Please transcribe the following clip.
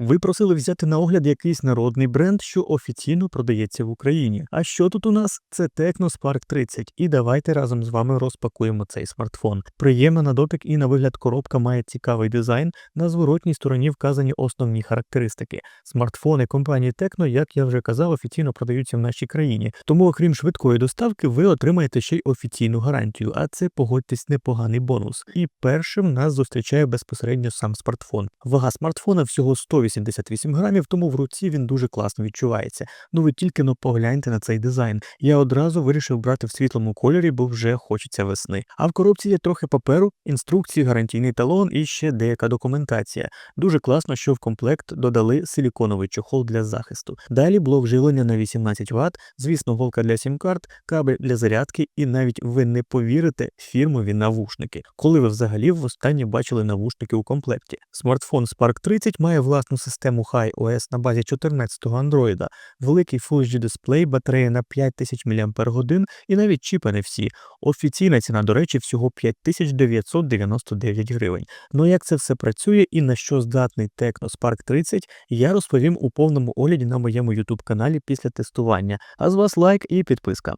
Ви просили взяти на огляд якийсь народний бренд, що офіційно продається в Україні. А що тут у нас? Це Tecno Spark 30. І давайте разом з вами розпакуємо цей смартфон. Приємна на дотик і на вигляд коробка має цікавий дизайн. На зворотній стороні вказані основні характеристики. Смартфони компанії Tecno, як я вже казав, офіційно продаються в нашій країні. Тому, окрім швидкої доставки, ви отримаєте ще й офіційну гарантію. А це погодьтесь непоганий бонус. І першим нас зустрічає безпосередньо сам смартфон. Вага смартфона всього 188 грамів, тому в руці він дуже класно відчувається. Ну ви тільки но погляньте на цей дизайн. Я одразу вирішив брати в світлому кольорі, бо вже хочеться весни. А в коробці є трохи паперу, інструкції, гарантійний талон і ще деяка документація. Дуже класно, що в комплект додали силіконовий чохол для захисту. Далі блок живлення на 18 Вт, звісно, голка для сім-карт, кабель для зарядки, і навіть ви не повірите фірмові навушники. Коли ви взагалі востаннє бачили навушники у комплекті? Смартфон Spark 30 має власну систему Hi OS на базі 14-го Android, великий Full HD дисплей, батарея на 5000 мАч і навіть чіпи не всі. Офіційна ціна, до речі, всього 5999 гривень. Ну як це все працює і на що здатний Tecno Spark 30, я розповім у повному огляді на моєму YouTube каналі після тестування. А з вас лайк і підписка.